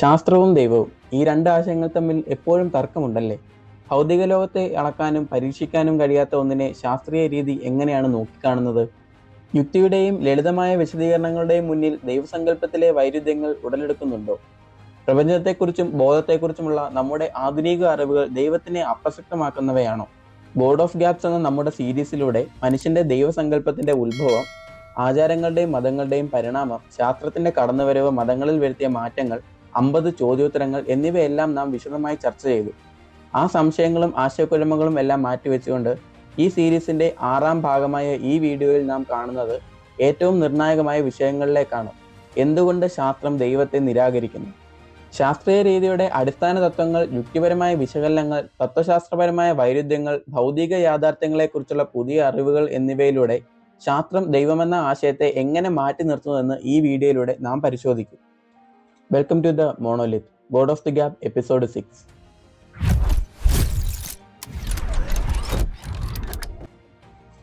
ശാസ്ത്രവും ദൈവവും ഈ രണ്ട് ആശയങ്ങൾ തമ്മിൽ എപ്പോഴും തർക്കമുണ്ടല്ലേ? ഭൗതിക ലോകത്തെ അളക്കാനും പരീക്ഷിക്കാനും കഴിയാത്ത ഒന്നിനെ ശാസ്ത്രീയ രീതി എങ്ങനെയാണ് നോക്കിക്കാണുന്നത്? യുക്തിയുടെയും ലളിതമായ വിശദീകരണങ്ങളുടെയും മുന്നിൽ ദൈവസങ്കല്പത്തിലെ വൈരുദ്ധ്യങ്ങൾ ഉടലെടുക്കുന്നുണ്ടോ? പ്രപഞ്ചത്തെക്കുറിച്ചും ബോധത്തെക്കുറിച്ചുമുള്ള നമ്മുടെ ആധുനിക അറിവുകൾ ദൈവത്തിനെ അപ്രസക്തമാക്കുന്നവയാണോ? ബോർഡ് ഓഫ് ഗ്യാപ്സ് എന്ന നമ്മുടെ സീരീസിലൂടെ മനുഷ്യന്റെ ദൈവസങ്കല്പത്തിന്റെ ഉത്ഭവം ആചാരങ്ങളുടെയും മതങ്ങളുടെയും പരിണാമം ശാസ്ത്രത്തിന്റെ കടന്നുവരവ് മതങ്ങളിൽ വരുത്തിയ മാറ്റങ്ങൾ അമ്പത് ചോദ്യോത്തരങ്ങൾ എന്നിവയെല്ലാം നാം വിശദമായി ചർച്ച ചെയ്തു. ആ സംശയങ്ങളും ആശയക്കുഴമകളും എല്ലാം മാറ്റിവെച്ചുകൊണ്ട് ഈ സീരീസിന്റെ ആറാം ഭാഗമായ ഈ വീഡിയോയിൽ നാം കാണുന്നത് ഏറ്റവും നിർണായകമായ വിഷയങ്ങളിലേക്കാണ്. എന്തുകൊണ്ട് ശാസ്ത്രം ദൈവത്തെ നിരാകരിക്കുന്നു? ശാസ്ത്രീയ രീതിയുടെ അടിസ്ഥാന തത്വങ്ങൾ യുക്തിപരമായ വിശകലനങ്ങൾ തത്വശാസ്ത്രപരമായ വൈരുദ്ധ്യങ്ങൾ ഭൗതിക യാഥാർത്ഥ്യങ്ങളെക്കുറിച്ചുള്ള പുതിയ അറിവുകൾ എന്നിവയിലൂടെ ശാസ്ത്രം ദൈവമെന്ന ആശയത്തെ എങ്ങനെ മാറ്റി നിർത്തുന്നതെന്ന് ഈ വീഡിയോയിലൂടെ നാം പരിശോധിക്കും. Welcome to the monolith board of the gap episode six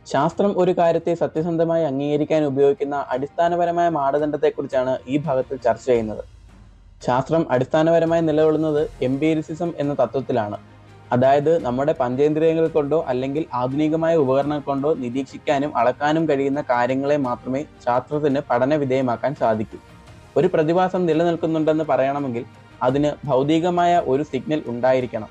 ശാസ്ത്രം ഒരു കാര്യത്തെ സത്യസന്ധമായി അംഗീകരിക്കാൻ ഉപയോഗിക്കുന്ന അടിസ്ഥാനപരമായ മാനദണ്ഡത്തെക്കുറിച്ചാണ് ഈ ഭാഗത്തിൽ ചർച്ച ചെയ്യുന്നത്. ശാസ്ത്രം അടിസ്ഥാനപരമായി നിലകൊള്ളുന്നത് എംപീരിസിസം എന്ന തത്വത്തിലാണ്. അതായത് നമ്മുടെ പഞ്ചേന്ദ്രിയങ്ങൾ കൊണ്ടോ അല്ലെങ്കിൽ ആധുനികമായ ഉപകരണങ്ങൾ കൊണ്ടോ നിരീക്ഷിക്കാനും അളക്കാനും കഴിയുന്ന കാര്യങ്ങളെ മാത്രമേ ശാസ്ത്രത്തിന് പഠന വിധേയമാക്കാൻ സാധിക്കൂ. ഒരു പ്രതിഭാസം നിലനിൽക്കുന്നുണ്ടെന്ന് പറയണമെങ്കിൽ അതിന് ഭൗതികമായ ഒരു സിഗ്നൽ ഉണ്ടായിരിക്കണം.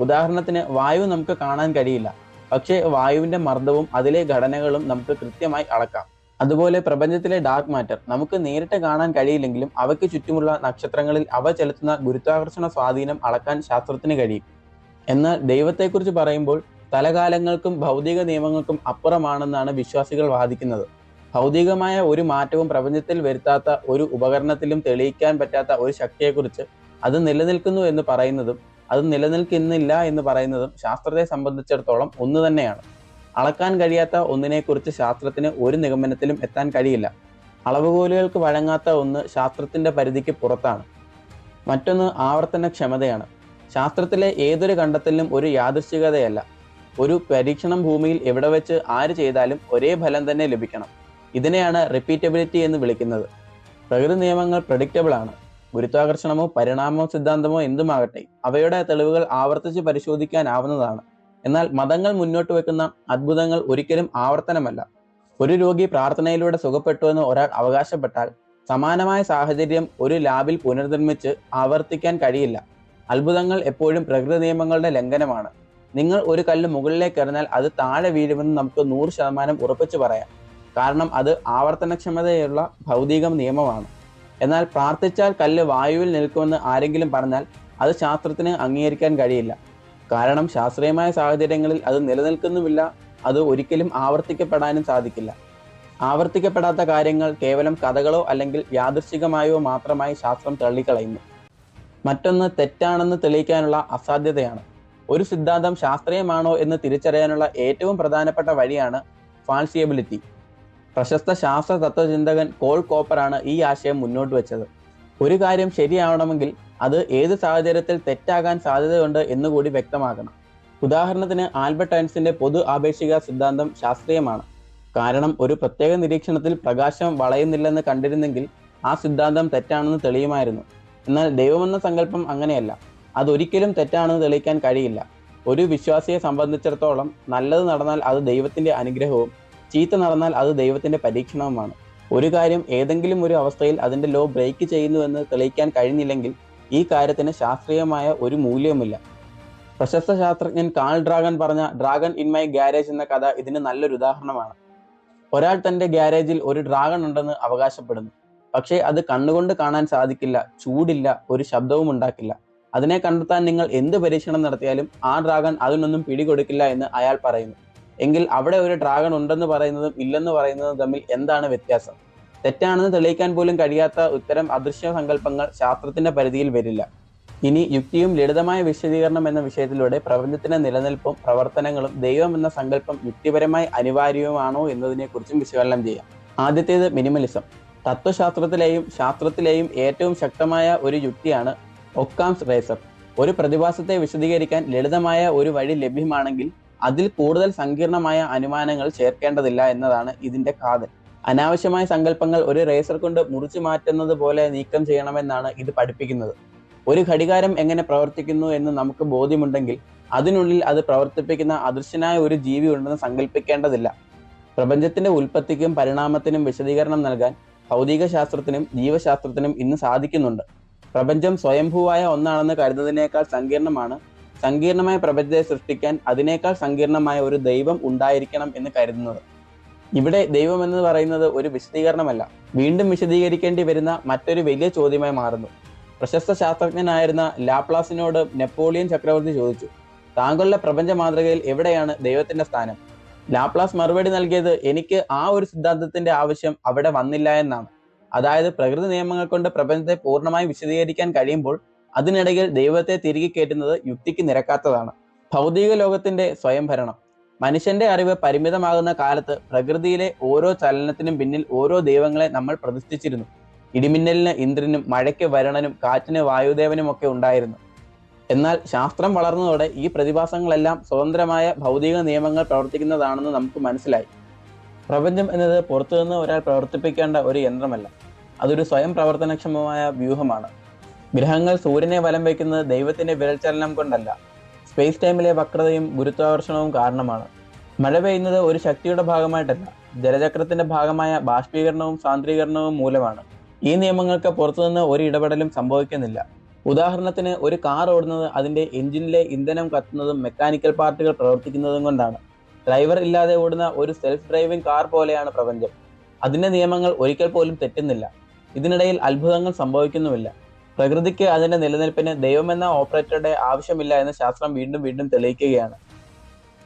ഉദാഹരണത്തിന് വായു നമുക്ക് കാണാൻ കഴിയില്ല. പക്ഷേ വായുവിന്റെ മർദ്ദവും അതിലെ ഘടനകളും നമുക്ക് കൃത്യമായി അളക്കാം. അതുപോലെ പ്രപഞ്ചത്തിലെ ഡാർക്ക് മാറ്റർ നമുക്ക് നേരിട്ട് കാണാൻ കഴിയില്ലെങ്കിലും അവയ്ക്ക് ചുറ്റുമുള്ള നക്ഷത്രങ്ങളിൽ അവ ചെലുത്തുന്ന ഗുരുത്വാകർഷണ സ്വാധീനം അളക്കാൻ ശാസ്ത്രത്തിന് കഴിയും. എന്നാൽ ദൈവത്തെക്കുറിച്ച് പറയുമ്പോൾ തലകാലങ്ങൾക്കും ഭൗതിക നിയമങ്ങൾക്കും അപ്പുറമാണെന്നാണ് വിശ്വാസികൾ വാദിക്കുന്നത്. ഭൗതികമായ ഒരു മാറ്റവും പ്രപഞ്ചത്തിൽ വരുത്താത്ത ഒരു ഉപകരണത്തിലും തെളിയിക്കാൻ പറ്റാത്ത ഒരു ശക്തിയെക്കുറിച്ച് അത് നിലനിൽക്കുന്നു എന്ന് പറയുന്നതും അത് നിലനിൽക്കുന്നില്ല എന്ന് പറയുന്നതും ശാസ്ത്രത്തെ സംബന്ധിച്ചിടത്തോളം ഒന്ന് തന്നെയാണ്. അളക്കാൻ കഴിയാത്ത ഒന്നിനെക്കുറിച്ച് ശാസ്ത്രത്തിന് ഒരു നിഗമനത്തിലും എത്താൻ കഴിയില്ല. അളവുകോലുകൾക്ക് വഴങ്ങാത്ത ഒന്ന് ശാസ്ത്രത്തിന്റെ പരിധിക്ക് പുറത്താണ്. മറ്റൊന്ന് ആവർത്തന ക്ഷമതയാണ് ശാസ്ത്രത്തിലെ ഏതൊരു കണ്ടെത്തലിനും ഒരു യാദൃശ്ചികതയല്ല. ഒരു പരീക്ഷണം ഭൂമിയിൽ എവിടെ വെച്ച് ആര് ചെയ്താലും ഒരേ ഫലം തന്നെ ലഭിക്കണം. ഇതിനെയാണ് റിപ്പീറ്റബിലിറ്റി എന്ന് വിളിക്കുന്നത്. പ്രകൃതി നിയമങ്ങൾ പ്രഡിക്റ്റബിൾ ആണ്. ഗുരുത്വാകർഷണമോ പരിണാമോ സിദ്ധാന്തമോ എന്തുമാകട്ടെ അവയുടെ തെളിവുകൾ ആവർത്തിച്ച് പരിശോധിക്കാനാവുന്നതാണ്. എന്നാൽ മതങ്ങൾ മുന്നോട്ട് വെക്കുന്ന അത്ഭുതങ്ങൾ ഒരിക്കലും ആവർത്തനമല്ല. ഒരു രോഗി പ്രാർത്ഥനയിലൂടെ സുഖപ്പെട്ടുവെന്ന് ഒരാൾ അവകാശപ്പെട്ടാൽ സമാനമായ സാഹചര്യം ഒരു ലാബിൽ പുനർനിർമ്മിച്ച് ആവർത്തിക്കാൻ കഴിയില്ല. അത്ഭുതങ്ങൾ എപ്പോഴും പ്രകൃതി നിയമങ്ങളുടെ ലംഘനമാണ്. നിങ്ങൾ ഒരു കല്ല് മുകളിലേക്ക് എറിഞ്ഞാൽ അത് താഴെ വീഴുമെന്ന് നമുക്ക് നൂറ് ശതമാനം ഉറപ്പിച്ചു പറയാം. കാരണം അത് ആവർത്തനക്ഷമതയുള്ള ഭൗതിക നിയമമാണ്. എന്നാൽ പ്രാർത്ഥിച്ചാൽ കല്ല് വായുവിൽ നിൽക്കുമെന്ന് ആരെങ്കിലും പറഞ്ഞാൽ അത് ശാസ്ത്രത്തിന് അംഗീകരിക്കാൻ കഴിയില്ല. കാരണം ശാസ്ത്രീയമായ സാഹചര്യങ്ങളിൽ അത് നിലനിൽക്കുന്നുമില്ല അത് ഒരിക്കലും ആവർത്തിക്കപ്പെടാനും സാധിക്കില്ല. ആവർത്തിക്കപ്പെടാത്ത കാര്യങ്ങൾ കേവലം കഥകളോ അല്ലെങ്കിൽ യാദൃശികമായോ മാത്രമായി ശാസ്ത്രം തള്ളിക്കളയുന്നു. മറ്റൊന്ന് തെറ്റാണെന്ന് തെളിയിക്കാനുള്ള അസാധ്യതയാണ്. ഒരു സിദ്ധാന്തം ശാസ്ത്രീയമാണോ എന്ന് തിരിച്ചറിയാനുള്ള ഏറ്റവും പ്രധാനപ്പെട്ട വഴിയാണ് ഫാൾസിയബിലിറ്റി പ്രശസ്ത ശാസ്ത്ര തത്വചിന്തകൻ കോൾ കോപ്പറാണ് ഈ ആശയം മുന്നോട്ട് വെച്ചത്. ഒരു കാര്യം ശരിയാവണമെങ്കിൽ അത് ഏത് സാഹചര്യത്തിൽ തെറ്റാകാൻ സാധ്യതയുണ്ട് എന്നുകൂടി വ്യക്തമാക്കണം. ഉദാഹരണത്തിന് ആൽബർട്ട് ഐൻസിന്റെ പൊതു ആപേക്ഷിക സിദ്ധാന്തം ശാസ്ത്രീയമാണ്. കാരണം ഒരു പ്രത്യേക നിരീക്ഷണത്തിൽ പ്രകാശം വളയുന്നില്ലെന്ന് കണ്ടിരുന്നെങ്കിൽ ആ സിദ്ധാന്തം തെറ്റാണെന്ന് തെളിയുമായിരുന്നു. എന്നാൽ ദൈവമെന്ന സങ്കല്പം അങ്ങനെയല്ല. അതൊരിക്കലും തെറ്റാണെന്ന് തെളിയിക്കാൻ കഴിയില്ല. ഒരു വിശ്വാസിയെ സംബന്ധിച്ചിടത്തോളം നല്ലത് നടന്നാൽ അത് ദൈവത്തിന്റെ അനുഗ്രഹവും ചീത്ത നടന്നാൽ അത് ദൈവത്തിന്റെ പരീക്ഷണവുമാണ്. ഒരു കാര്യം ഏതെങ്കിലും ഒരു അവസ്ഥയിൽ അതിന്റെ ലോ ബ്രേക്ക് ചെയ്യുന്നുവെന്ന് തെളിയിക്കാൻ കഴിഞ്ഞില്ലെങ്കിൽ ഈ കാര്യത്തിന് ശാസ്ത്രീയമായ ഒരു മൂല്യവുമില്ല. പ്രശസ്ത ശാസ്ത്രജ്ഞൻ കാൾ ഡ്രാഗൺ പറഞ്ഞ ഡ്രാഗൺ ഇൻ മൈ ഗ്യാരേജ് എന്ന കഥ ഇതിന് നല്ലൊരു ഉദാഹരണമാണ്. ഒരാൾ തന്റെ ഗ്യാരേജിൽ ഒരു ഡ്രാഗൺ ഉണ്ടെന്ന് അവകാശപ്പെടുന്നു. പക്ഷേ അത് കണ്ണുകൊണ്ട് കാണാൻ സാധിക്കില്ല ചൂടില്ല ഒരു ശബ്ദവും ഉണ്ടാക്കില്ല. അതിനെ കണ്ടെത്താൻ നിങ്ങൾ എന്ത് പരീക്ഷണം നടത്തിയാലും ആ ഡ്രാഗൺ അതിനൊന്നും പിടികൊടുക്കില്ല എന്ന് അയാൾ പറയുന്നു. എങ്കിൽ അവിടെ ഒരു ഡ്രാഗൺ ഉണ്ടെന്ന് പറയുന്നതും ഇല്ലെന്ന് പറയുന്നതും തമ്മിൽ എന്താണ് വ്യത്യാസം? തെറ്റാണെന്ന് തെളിയിക്കാൻ പോലും കഴിയാത്ത ഉത്തരം അദൃശ്യ സങ്കല്പങ്ങൾ ശാസ്ത്രത്തിന്റെ പരിധിയിൽ വരില്ല. ഇനി യുക്തിയും ലളിതമായ വിശദീകരണം എന്ന വിഷയത്തിലൂടെ പ്രപഞ്ചത്തിന്റെ നിലനിൽപ്പും പ്രവർത്തനങ്ങളും ദൈവം എന്ന സങ്കല്പം യുക്തിപരമായി അനിവാര്യവുമാണോ എന്നതിനെക്കുറിച്ചും വിശകലനം ചെയ്യാം. ആദ്യത്തേത് മിനിമലിസം. തത്വശാസ്ത്രത്തിലെയും ശാസ്ത്രത്തിലെയും ഏറ്റവും ശക്തമായ ഒരു യുക്തിയാണ് ഒക്കാംസ് റേസർ. ഒരു പ്രതിഭാസത്തെ വിശദീകരിക്കാൻ ലളിതമായ ഒരു വഴി ലഭ്യമാണെങ്കിൽ അതിൽ കൂടുതൽ സങ്കീർണമായ അനുമാനങ്ങൾ ചേർക്കേണ്ടതില്ല എന്നതാണ് ഇതിന്റെ കാതൽ. അനാവശ്യമായ സങ്കല്പങ്ങൾ ഒരു റേസർ കൊണ്ട് മുറിച്ചു മാറ്റുന്നത് പോലെ നീക്കം ചെയ്യണമെന്നാണ് ഇത് പഠിപ്പിക്കുന്നത്. ഒരു ഘടികാരം എങ്ങനെ പ്രവർത്തിക്കുന്നു എന്ന് നമുക്ക് ബോധ്യമുണ്ടെങ്കിൽ അതിനുള്ളിൽ അത് പ്രവർത്തിപ്പിക്കുന്ന അദൃശ്യനായ ഒരു ജീവി ഉണ്ടെന്ന് സങ്കല്പിക്കേണ്ടതില്ല. പ്രപഞ്ചത്തിന്റെ ഉൽപ്പത്തിക്കും പരിണാമത്തിനും വിശദീകരണം നൽകാൻ ഭൗതിക ശാസ്ത്രത്തിനും ജീവശാസ്ത്രത്തിനും ഇന്ന് സാധിക്കുന്നുണ്ട്. പ്രപഞ്ചം സ്വയംഭൂവായ ഒന്നാണെന്ന് കരുതുന്നതിനേക്കാൾ സങ്കീർണമാണ് സങ്കീർണമായ പ്രപഞ്ചത്തെ സൃഷ്ടിക്കാൻ അതിനേക്കാൾ സങ്കീർണമായ ഒരു ദൈവം ഉണ്ടായിരിക്കണം എന്ന് കരുതുന്നത്. ഇവിടെ ദൈവം എന്ന് പറയുന്നത് ഒരു വിശദീകരണമല്ല. വീണ്ടും വിശദീകരിക്കേണ്ടി വരുന്ന മറ്റൊരു വലിയ ചോദ്യമായി മാറുന്നു. പ്രശസ്ത ശാസ്ത്രജ്ഞനായിരുന്ന ലാപ്ലാസിനോട് നെപ്പോളിയൻ ചക്രവർത്തി ചോദിച്ചു താങ്കളുടെ പ്രപഞ്ച മാതൃകയിൽ എവിടെയാണ് ദൈവത്തിന്റെ സ്ഥാനം? ലാപ്ലാസ് മറുപടി നൽകിയത് എനിക്ക് ആ ഒരു സിദ്ധാന്തത്തിന്റെ ആവശ്യം അവിടെ വന്നില്ല എന്നാണ്. അതായത് പ്രകൃതി നിയമങ്ങൾ കൊണ്ട് പ്രപഞ്ചത്തെ പൂർണമായി വിശദീകരിക്കാൻ കഴിയുമ്പോൾ അതിനിടയിൽ ദൈവത്തെ തിരികെ കയറ്റുന്നത് യുക്തിക്ക് നിരക്കാത്തതാണ്. ഭൗതിക ലോകത്തിന്റെ സ്വയംഭരണം മനുഷ്യന്റെ അറിവ് പരിമിതമാകുന്ന കാലത്ത് പ്രകൃതിയിലെ ഓരോ ചലനത്തിനും പിന്നിൽ ഓരോ ദൈവങ്ങളെ നമ്മൾ പ്രതിഷ്ഠിച്ചിരുന്നു. ഇടിമിന്നലിന് ഇന്ദ്രനും മഴയ്ക്ക് വരണനും കാറ്റിന് വായുദേവനും ഒക്കെ ഉണ്ടായിരുന്നു. എന്നാൽ ശാസ്ത്രം വളർന്നതോടെ ഈ പ്രതിഭാസങ്ങളെല്ലാം സ്വതന്ത്രമായ ഭൗതിക നിയമങ്ങൾ പ്രവർത്തിക്കുന്നതാണെന്ന് നമുക്ക് മനസ്സിലായി. പ്രപഞ്ചം എന്നത് പുറത്തുനിന്ന് ഒരാൾ പ്രവർത്തിപ്പിക്കേണ്ട ഒരു യന്ത്രമല്ല. അതൊരു സ്വയം പ്രവർത്തനക്ഷമമായ വ്യൂഹമാണ്. ഗ്രഹങ്ങൾ സൂര്യനെ വലം വയ്ക്കുന്നത് ദൈവത്തിന്റെ വിരൽചലനം കൊണ്ടല്ല. സ്പേസ് ടൈമിലെ വക്രതയും ഗുരുത്വാകർഷണവും കാരണമാണ്. മഴ പെയ്യുന്നത് ഒരു ശക്തിയുടെ ഭാഗമായിട്ടല്ല ജലചക്രത്തിന്റെ ഭാഗമായ ബാഷ്പീകരണവും സാന്ദ്രീകരണവും മൂലമാണ്. ഈ നിയമങ്ങൾക്ക് പുറത്തുനിന്ന് ഒരു ഇടപെടലും സംഭവിക്കുന്നില്ല. ഉദാഹരണത്തിന് ഒരു കാർ ഓടുന്നത് അതിന്റെ എഞ്ചിനിലെ ഇന്ധനം കത്തുന്നതും മെക്കാനിക്കൽ പാർട്ടുകൾ പ്രവർത്തിക്കുന്നതും കൊണ്ടാണ്. ഡ്രൈവർ ഇല്ലാതെ ഓടുന്ന ഒരു സെൽഫ് ഡ്രൈവിംഗ് കാർ പോലെയാണ് പ്രപഞ്ചം. അതിന്റെ നിയമങ്ങൾ ഒരിക്കൽ പോലും തെറ്റുന്നില്ല. ഇതിനിടയിൽ അത്ഭുതങ്ങൾ സംഭവിക്കുന്നുമില്ല. പ്രകൃതിക്ക് അതിന്റെ നിലനിൽപ്പിന് ദൈവമെന്ന ഓപ്പറേറ്ററുടെ ആവശ്യമില്ല എന്ന് ശാസ്ത്രം വീണ്ടും വീണ്ടും തെളിയിക്കുകയാണ്.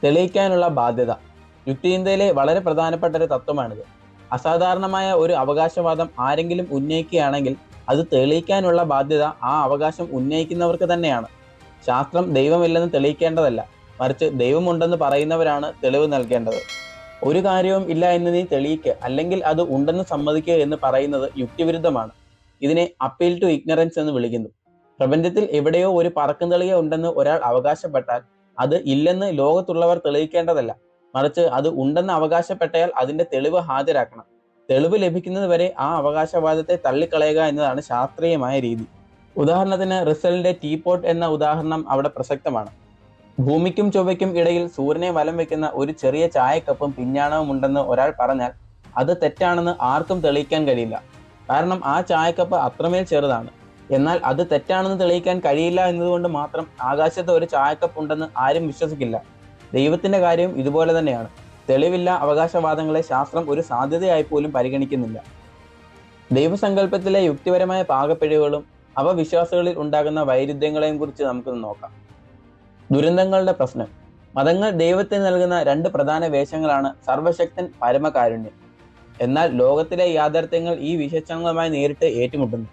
തെളിയിക്കാനുള്ള ബാധ്യത യുക്തിചിന്തയിലെ വളരെ പ്രധാനപ്പെട്ട ഒരു തത്വമാണിത്. അസാധാരണമായ ഒരു അവകാശവാദം ആരെങ്കിലും ഉന്നയിക്കുകയാണെങ്കിൽ അത് തെളിയിക്കാനുള്ള ബാധ്യത ആ അവകാശം ഉന്നയിക്കുന്നവർക്ക് തന്നെയാണ്. ശാസ്ത്രം ദൈവമില്ലെന്ന് തെളിയിക്കേണ്ടതല്ല മറിച്ച് ദൈവമുണ്ടെന്ന് പറയുന്നവരാണ് തെളിവ് നൽകേണ്ടത്. ഒരു കാര്യവും ഇല്ല എന്ന് നീ തെളിയിക്കുക അല്ലെങ്കിൽ അത് ഉണ്ടെന്ന് സമ്മതിക്കുക എന്ന് പറയുന്നത് യുക്തിവിരുദ്ധമാണ്. ഇതിനെ അപ്പീൽ ടു ഇഗ്നറൻസ് എന്ന് വിളിക്കുന്നു. പ്രപഞ്ചത്തിൽ എവിടെയോ ഒരു പറക്കും തെളിയ ഉണ്ടെന്ന് ഒരാൾ അവകാശപ്പെട്ടാൽ അത് ഇല്ലെന്ന് ലോകത്തുള്ളവർ തെളിയിക്കേണ്ടതല്ല. മറിച്ച് അത് ഉണ്ടെന്ന് അവകാശപ്പെട്ടയാൽ അതിന്റെ തെളിവ് ഹാജരാക്കണം. തെളിവ് ലഭിക്കുന്നത് വരെ ആ അവകാശവാദത്തെ തള്ളിക്കളയുക എന്നതാണ് ശാസ്ത്രീയമായ രീതി. ഉദാഹരണത്തിന് റിസലിന്റെ ടീപോട്ട് എന്ന ഉദാഹരണം അവിടെ പ്രസക്തമാണ്. ഭൂമിക്കും ചൊവ്വയ്ക്കും ഇടയിൽ സൂര്യനെ വലം വെക്കുന്ന ഒരു ചെറിയ ചായക്കപ്പും പിഞ്ഞാണവും ഉണ്ടെന്ന് ഒരാൾ പറഞ്ഞാൽ അത് തെറ്റാണെന്ന് ആർക്കും തെളിയിക്കാൻ കഴിയില്ല. കാരണം ആ ചായക്കപ്പ് അത്രമേൽ ചെറുതാണ്. എന്നാൽ അത് തെറ്റാണെന്ന് തെളിയിക്കാൻ കഴിയില്ല എന്നതുകൊണ്ട് മാത്രം ആകാശത്ത് ഒരു ചായക്കപ്പ് ഉണ്ടെന്ന് ആരും വിശ്വസിക്കില്ല. ദൈവത്തിന്റെ കാര്യവും ഇതുപോലെ തന്നെയാണ്. തെളിവില്ല അവകാശവാദങ്ങളെ ശാസ്ത്രം ഒരു സാധ്യതയായി പോലും പരിഗണിക്കുന്നില്ല. ദൈവസങ്കല്പത്തിലെ യുക്തിപരമായ പാകപ്പിഴവുകളും അവ വിശ്വാസികളിൽ ഉണ്ടാകുന്ന വൈരുദ്ധ്യങ്ങളെയും കുറിച്ച് നമുക്കൊന്ന് നോക്കാം. ദുരന്തങ്ങളുടെ പ്രശ്നം. മതങ്ങൾ ദൈവത്തിന് നൽകുന്ന രണ്ട് പ്രധാന വേഷങ്ങളാണ് സർവശക്തൻ പരമകാരുണ്യം എന്നാൽ ലോകത്തിലെ യാഥാർത്ഥ്യങ്ങൾ ഈ വിശേഷങ്ങളുമായി നേരിട്ട് ഏറ്റുമുട്ടുന്നു.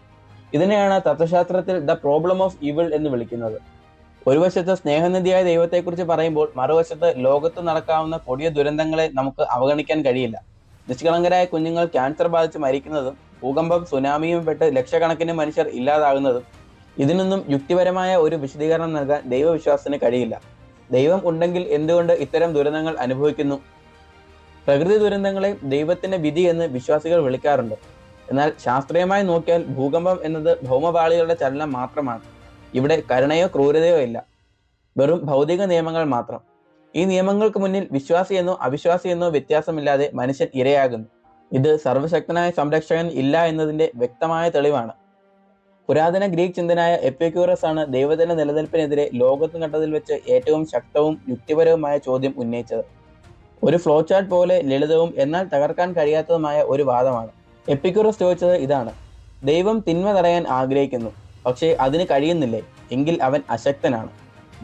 ഇതിനെയാണ് തത്വശാസ്ത്രത്തിൽ ദ പ്രോബ്ലം ഓഫ് ഇവിൾ എന്ന് വിളിക്കുന്നത്. ഒരു വശത്ത് സ്നേഹനിധിയായ ദൈവത്തെക്കുറിച്ച് പറയുമ്പോൾ മറുവശത്ത് ലോകത്ത് നടക്കാവുന്ന കൊടിയ ദുരന്തങ്ങളെ നമുക്ക് അവഗണിക്കാൻ കഴിയില്ല. നിഷ്കളങ്കരായ കുഞ്ഞുങ്ങൾ ക്യാൻസർ ബാധിച്ച് മരിക്കുന്നതും ഭൂകമ്പം സുനാമിയും പെട്ട് ലക്ഷക്കണക്കിന് മനുഷ്യർ ഇല്ലാതാകുന്നതും ഇതിനൊന്നും യുക്തിപരമായ ഒരു വിശദീകരണം നൽകാൻ ദൈവവിശ്വാസത്തിന് കഴിയില്ല. ദൈവം ഉണ്ടെങ്കിൽ എന്തുകൊണ്ട് ഇത്തരം ദുരന്തങ്ങൾ അനുഭവിക്കുന്നു? പ്രകൃതി ദുരന്തങ്ങളെ ദൈവത്തിന്റെ വിധി എന്ന് വിശ്വാസികൾ വിളിക്കാറുണ്ട്. എന്നാൽ ശാസ്ത്രീയമായി നോക്കിയാൽ ഭൂകമ്പം എന്നത് ഭൗമപാളികളുടെ ചലനം മാത്രമാണ്. ഇവിടെ കരുണയോ ക്രൂരതയോ ഇല്ല. വെറും ഭൗതിക നിയമങ്ങൾ മാത്രം. ഈ നിയമങ്ങൾക്ക് മുന്നിൽ വിശ്വാസിയെന്നോ അവിശ്വാസിയെന്നോ വ്യത്യാസമില്ലാതെ മനുഷ്യൻ ഇരയാകുന്നു. ഇത് സർവശക്തനായ സംരക്ഷകൻ ഇല്ല എന്നതിന്റെ വ്യക്തമായ തെളിവാണ്. പുരാതന ഗ്രീക്ക് ചിന്തനായ എപ്പിക്യൂറസ് ആണ് ദൈവത്തിന്റെ നിലനിൽപ്പിനെതിരെ ലോകത്ത് വെച്ച് ഏറ്റവും ശക്തവും യുക്തിപരവുമായ ചോദ്യം ഉന്നയിച്ചത്. ഒരു ഫ്ലോ ചാർട്ട് പോലെ ലളിതവും എന്നാൽ തകർക്കാൻ കഴിയാത്തതുമായ ഒരു വാദമാണ്. എപ്പിക്കുറസ് ചോദിച്ചത് ഇതാണ്. ദൈവം തിന്മ തടയാൻ ആഗ്രഹിക്കുന്നു. പക്ഷേ അതിന് കഴിയുന്നില്ലേ? എങ്കിൽ അവൻ അശക്തനാണ്.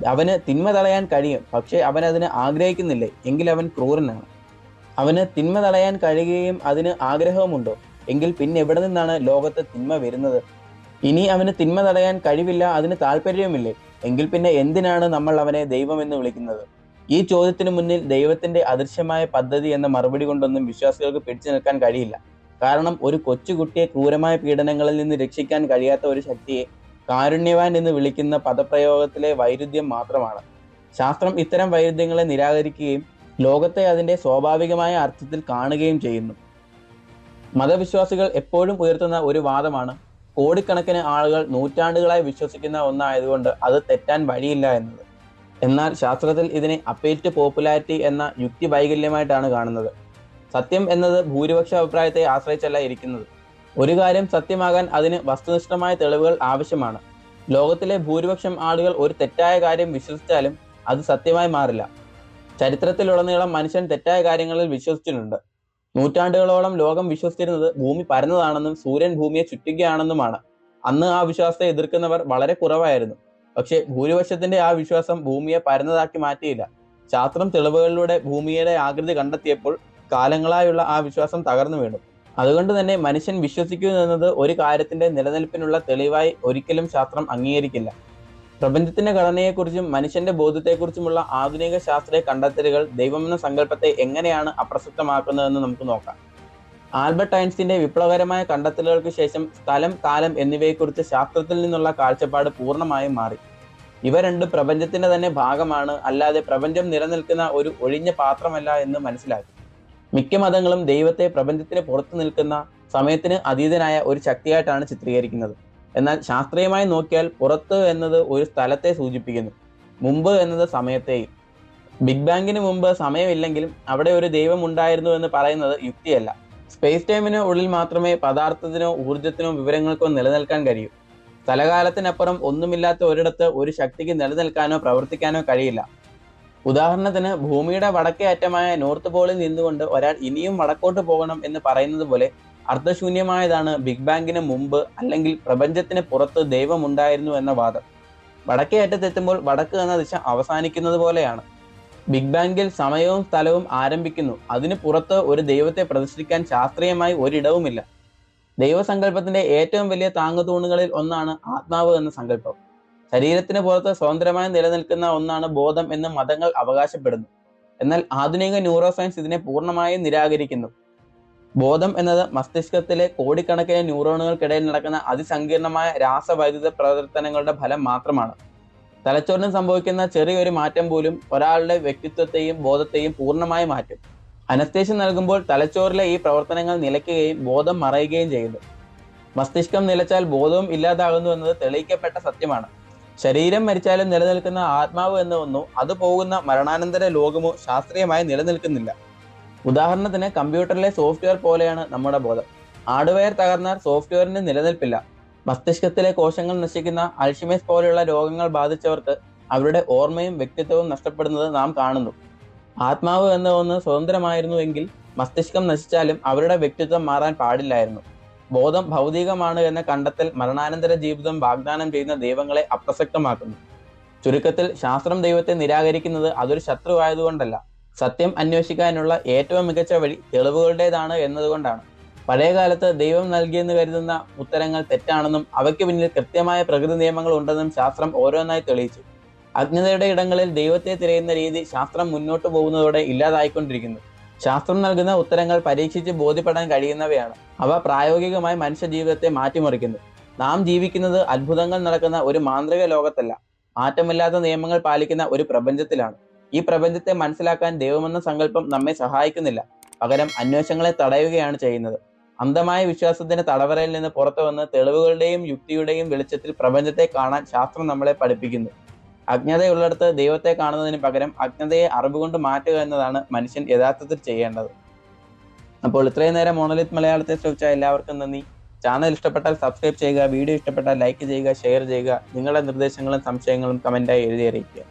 അവന് തിന്മ തടയാൻ കഴിയും. പക്ഷേ അവൻ അതിന് ആഗ്രഹിക്കുന്നില്ലേ? എങ്കിൽ അവൻ ക്രൂരനാണ്. അവന് തിന്മ തടയാൻ കഴിയുകയും അതിന് ആഗ്രഹവുമുണ്ടോ? എങ്കിൽ പിന്നെ എവിടെ നിന്നാണ് ലോകത്ത് തിന്മ വരുന്നത്? ഇനി അവന് തിന്മ തടയാൻ കഴിവില്ല അതിന് താല്പര്യവുമില്ലേ എങ്കിൽ പിന്നെ എന്തിനാണ് നമ്മൾ അവനെ ദൈവമെന്ന് വിളിക്കുന്നത്? ഈ ചോദ്യത്തിന് മുന്നിൽ ദൈവത്തിന്റെ അദൃശ്യമായ പദ്ധതി എന്ന മറുപടി കൊണ്ടൊന്നും വിശ്വാസികൾക്ക് പിടിച്ചു നിൽക്കാൻ കഴിയില്ല. കാരണം ഒരു കൊച്ചുകുട്ടിയെ ക്രൂരമായ പീഡനങ്ങളിൽ നിന്ന് രക്ഷിക്കാൻ കഴിയാത്ത ഒരു ശക്തിയെ കാരുണ്യവാൻ എന്ന് വിളിക്കുന്ന പദപ്രയോഗത്തിലെ വൈരുദ്ധ്യം മാത്രമാണ്. ശാസ്ത്രം ഇത്തരം വൈരുദ്ധ്യങ്ങളെ നിരാകരിക്കുകയും ലോകത്തെ അതിന്റെ സ്വാഭാവികമായ അർത്ഥത്തിൽ കാണുകയും ചെയ്യുന്നു. മതവിശ്വാസികൾ എപ്പോഴും ഉയർത്തുന്ന ഒരു വാദമാണ് കോടിക്കണക്കിന് ആളുകൾ നൂറ്റാണ്ടുകളായി വിശ്വസിക്കുന്ന ഒന്നായതുകൊണ്ട് അത് തെറ്റാൻ വഴിയില്ല എന്നത്. എന്നാൽ ശാസ്ത്രത്തിൽ ഇതിനെ അപ്പേറ്റ് പോപ്പുലാരിറ്റി എന്ന യുക്തി വൈകല്യമായിട്ടാണ് കാണുന്നത്. സത്യം എന്നത് ഭൂരിപക്ഷ അഭിപ്രായത്തെ ആശ്രയിച്ചല്ല ഇരിക്കുന്നത്. ഒരു കാര്യം സത്യമാകാൻ അതിന് വസ്തുനിഷ്ഠമായ തെളിവുകൾ ആവശ്യമാണ്. ലോകത്തിലെ ഭൂരിപക്ഷം ആളുകൾ ഒരു തെറ്റായ കാര്യം വിശ്വസിച്ചാലും അത് സത്യമായി മാറില്ല. ചരിത്രത്തിലുടനീളം മനുഷ്യൻ തെറ്റായ കാര്യങ്ങളിൽ വിശ്വസിച്ചിട്ടുണ്ട്. നൂറ്റാണ്ടുകളോളം ലോകം വിശ്വസിച്ചിരുന്നത് ഭൂമി പരന്നതാണെന്നും സൂര്യൻ ഭൂമിയെ ചുറ്റുകയാണെന്നുമാണ്. അന്ന് ആ വിശ്വാസത്തെ എതിർക്കുന്നവർ വളരെ കുറവായിരുന്നു. പക്ഷേ ഭൂരിപക്ഷത്തിന്റെ ആ വിശ്വാസം ഭൂമിയെ പരന്നതാക്കി മാറ്റിയില്ല. ശാസ്ത്രം തെളിവുകളിലൂടെ ഭൂമിയുടെ ആകൃതി കണ്ടെത്തിയപ്പോൾ കാലങ്ങളായുള്ള ആ വിശ്വാസം തകർന്നു വീണു. അതുകൊണ്ട് തന്നെ മനുഷ്യൻ വിശ്വസിക്കുന്നു എന്നത് ഒരു കാര്യത്തിന്റെ നിലനിൽപ്പിനുള്ള തെളിവായി ഒരിക്കലും ശാസ്ത്രം അംഗീകരിക്കില്ല. പ്രപഞ്ചത്തിന്റെ ഘടനയെക്കുറിച്ചും മനുഷ്യന്റെ ബോധത്തെക്കുറിച്ചുമുള്ള ആധുനിക ശാസ്ത്രീയ കണ്ടെത്തലുകൾ ദൈവമെന്ന സങ്കല്പത്തെ എങ്ങനെയാണ് അപ്രസക്തമാക്കുന്നതെന്ന് നമുക്ക് നോക്കാം. ആൽബർട്ട് ഐൻസ്റ്റിന്റെ വിപ്ലവകരമായ കണ്ടെത്തലുകൾക്ക് ശേഷം സ്ഥലം കാലം എന്നിവയെക്കുറിച്ച് ശാസ്ത്രത്തിൽ നിന്നുള്ള കാഴ്ചപ്പാട് പൂർണമായും മാറി. ഇവ രണ്ട് പ്രപഞ്ചത്തിന്റെ തന്നെ ഭാഗമാണ്. അല്ലാതെ പ്രപഞ്ചം നിലനിൽക്കുന്ന ഒരു ഒഴിഞ്ഞ പാത്രമല്ല എന്ന് മനസ്സിലാക്കി. മിക്ക മതങ്ങളും ദൈവത്തെ പ്രപഞ്ചത്തിന് പുറത്തു നിൽക്കുന്ന സമയത്തിന് അതീതനായ ഒരു ശക്തിയായിട്ടാണ് ചിത്രീകരിക്കുന്നത്. എന്നാൽ ശാസ്ത്രീയമായി നോക്കിയാൽ പുറത്ത് എന്നത് ഒരു സ്ഥലത്തെ സൂചിപ്പിക്കുന്നു. മുമ്പ് എന്നത് സമയത്തെയും. ബിഗ് ബാങ്കിന് മുമ്പ് സമയമില്ലെങ്കിലും അവിടെ ഒരു ദൈവം ഉണ്ടായിരുന്നു എന്ന് പറയുന്നത് യുക്തിയല്ല. സ്പേസ് ടൈമിന് ഉള്ളിൽ മാത്രമേ പദാർത്ഥത്തിനോ ഊർജത്തിനോ വിവരങ്ങൾക്കോ നിലനിൽക്കാൻ കഴിയൂ. സ്ഥലകാലത്തിനപ്പുറം ഒന്നുമില്ലാത്ത ഒരിടത്ത് ഒരു ശക്തിക്ക് നിലനിൽക്കാനോ പ്രവർത്തിക്കാനോ കഴിയില്ല. ഉദാഹരണത്തിന് ഭൂമിയുടെ വടക്കേ അറ്റമായ നോർത്ത് പോളിൽ നിന്നുകൊണ്ട് ഒരാൾ ഇനിയും വടക്കോട്ട് പോകണം എന്ന് പറയുന്നത് പോലെ അർത്ഥശൂന്യമായതാണ് ബിഗ് ബാങ്കിന് മുമ്പ് അല്ലെങ്കിൽ പ്രപഞ്ചത്തിന് പുറത്ത് ദൈവമുണ്ടായിരുന്നു എന്ന വാദം. വടക്കേ അറ്റത്തെത്തുമ്പോൾ വടക്ക് എന്ന ദിശ അവസാനിക്കുന്നത് പോലെയാണ്. ബിഗ് ബാങ്കിൽ സമയവും സ്ഥലവും ആരംഭിക്കുന്നു. അതിനു പുറത്ത് ഒരു ദൈവത്തെ പ്രതിഷ്ഠിക്കാൻ ശാസ്ത്രീയമായി ഒരിടവുമില്ല. ദൈവസങ്കല്പത്തിന്റെ ഏറ്റവും വലിയ താങ്ങുതൂണുകളിൽ ഒന്നാണ് ആത്മാവ് എന്ന സങ്കല്പം. ശരീരത്തിന് പുറത്ത് സ്വതന്ത്രമായി നിലനിൽക്കുന്ന ഒന്നാണ് ബോധം എന്ന് മതങ്ങൾ അവകാശപ്പെടുന്നു. എന്നാൽ ആധുനിക ന്യൂറോ സയൻസ് ഇതിനെ പൂർണമായും നിരാകരിക്കുന്നു. ബോധം എന്നത് മസ്തിഷ്കത്തിലെ കോടിക്കണക്കിന് ന്യൂറോണുകൾക്കിടയിൽ നടക്കുന്ന അതിസങ്കീർണമായ രാസവൈദ്യുത പ്രവർത്തനങ്ങളുടെ ഫലം മാത്രമാണ്. തലച്ചോറിന് സംഭവിക്കുന്ന ചെറിയൊരു മാറ്റം പോലും ഒരാളുടെ വ്യക്തിത്വത്തെയും ബോധത്തെയും പൂർണമായി മാറ്റും. അനസ്തേഷ്യ നൽകുമ്പോൾ തലച്ചോറിലെ ഈ പ്രവർത്തനങ്ങൾ നിലയ്ക്കുകയും ബോധം മറയുകയും ചെയ്യുന്നു. മസ്തിഷ്കം നിലച്ചാൽ ബോധവും ഇല്ലാതാകുന്നു എന്നത് തെളിയിക്കപ്പെട്ട സത്യമാണ്. ശരീരം മരിച്ചാലും നിലനിൽക്കുന്ന ആത്മാവ് എന്ന ഒന്നോ അത് പോകുന്ന മരണാനന്തര ലോകമോ ശാസ്ത്രീയമായി നിലനിൽക്കുന്നില്ല. ഉദാഹരണത്തിന് കമ്പ്യൂട്ടറിലെ സോഫ്റ്റ്വെയർ പോലെയാണ് നമ്മുടെ ബോധം. ഹാർഡ്വെയർ തകർന്നാൽ സോഫ്റ്റ്വെയറിന് നിലനിൽപ്പില്ല. മസ്തിഷ്കത്തിലെ കോശങ്ങൾ നശിക്കുന്ന അൽഷിമേസ് പോലെയുള്ള രോഗങ്ങൾ ബാധിച്ചവർക്ക് അവരുടെ ഓർമ്മയും വ്യക്തിത്വവും നഷ്ടപ്പെടുന്നത് നാം കാണുന്നു. ആത്മാവ് എന്ന ഒന്ന് സ്വതന്ത്രമായിരുന്നുവെങ്കിൽ മസ്തിഷ്കം നശിച്ചാലും അവരുടെ വ്യക്തിത്വം മാറാൻ പാടില്ലായിരുന്നു. ബോധം ഭൗതികമാണ് എന്ന കണ്ടെത്തൽ മരണാനന്തര ജീവിതം വാഗ്ദാനം ചെയ്യുന്ന ദൈവങ്ങളെ അപ്രസക്തമാക്കുന്നു. ചുരുക്കത്തിൽ ശാസ്ത്രം ദൈവത്തെ നിരാകരിക്കുന്നത് അതൊരു ശത്രു ആയതുകൊണ്ടല്ല സത്യം അന്വേഷിക്കാനുള്ള ഏറ്റവും മികച്ച വഴി തെളിവുകളുടേതാണ് എന്നതുകൊണ്ടാണ്. പഴയകാലത്ത് ദൈവം നൽകിയെന്ന് കരുതുന്ന ഉത്തരങ്ങൾ തെറ്റാണെന്നും അവയ്ക്ക് പിന്നിൽ കൃത്യമായ പ്രകൃതി നിയമങ്ങൾ ഉണ്ടെന്നും ശാസ്ത്രം ഓരോന്നായി തെളിയിച്ചു. അജ്ഞതയുടെ ഇടങ്ങളിൽ ദൈവത്തെ തിരയുന്ന രീതി ശാസ്ത്രം മുന്നോട്ട് പോകുന്നതോടെ ഇല്ലാതായിക്കൊണ്ടിരിക്കുന്നു. ശാസ്ത്രം നൽകുന്ന ഉത്തരങ്ങൾ പരീക്ഷിച്ച് ബോധ്യപ്പെടാൻ കഴിയുന്നവയാണ്. അവ പ്രായോഗികമായി മനുഷ്യ ജീവിതത്തെ മാറ്റിമറിക്കുന്നു. നാം ജീവിക്കുന്നത് അത്ഭുതങ്ങൾ നടക്കുന്ന ഒരു മാന്ത്രിക ലോകത്തല്ല. മാറ്റമില്ലാത്ത നിയമങ്ങൾ പാലിക്കുന്ന ഒരു പ്രപഞ്ചത്തിലാണ്. ഈ പ്രപഞ്ചത്തെ മനസ്സിലാക്കാൻ ദൈവമെന്ന സങ്കല്പം നമ്മെ സഹായിക്കുന്നില്ല. പകരം അന്വേഷണങ്ങളെ തടയുകയാണ് ചെയ്യുന്നത്. അന്ധമായ വിശ്വാസത്തിന്റെ തടവറയിൽ നിന്ന് പുറത്തു വന്ന് തെളിവുകളുടെയും യുക്തിയുടെയും വെളിച്ചത്തിൽ പ്രപഞ്ചത്തെ കാണാൻ ശാസ്ത്രം നമ്മളെ പഠിപ്പിക്കുന്നു. അജ്ഞതയുള്ളിടത്ത് ദൈവത്തെ കാണുന്നതിന് പകരം അജ്ഞതയെ അറിവുകൊണ്ട് മാറ്റുക എന്നതാണ് മനുഷ്യൻ യഥാർത്ഥത്തിൽ ചെയ്യേണ്ടത്. അപ്പോൾ ഇത്രയും നേരം മോണലിത് മലയാളത്തെ ശ്രമിച്ച എല്ലാവർക്കും നന്ദി. ചാനൽ ഇഷ്ടപ്പെട്ടാൽ സബ്സ്ക്രൈബ് ചെയ്യുക വീഡിയോ ഇഷ്ടപ്പെട്ടാൽ ലൈക്ക് ചെയ്യുക ഷെയർ ചെയ്യുക. നിങ്ങളുടെ നിർദ്ദേശങ്ങളും സംശയങ്ങളും കമന്റായി എഴുതി അറിയിക്കുക.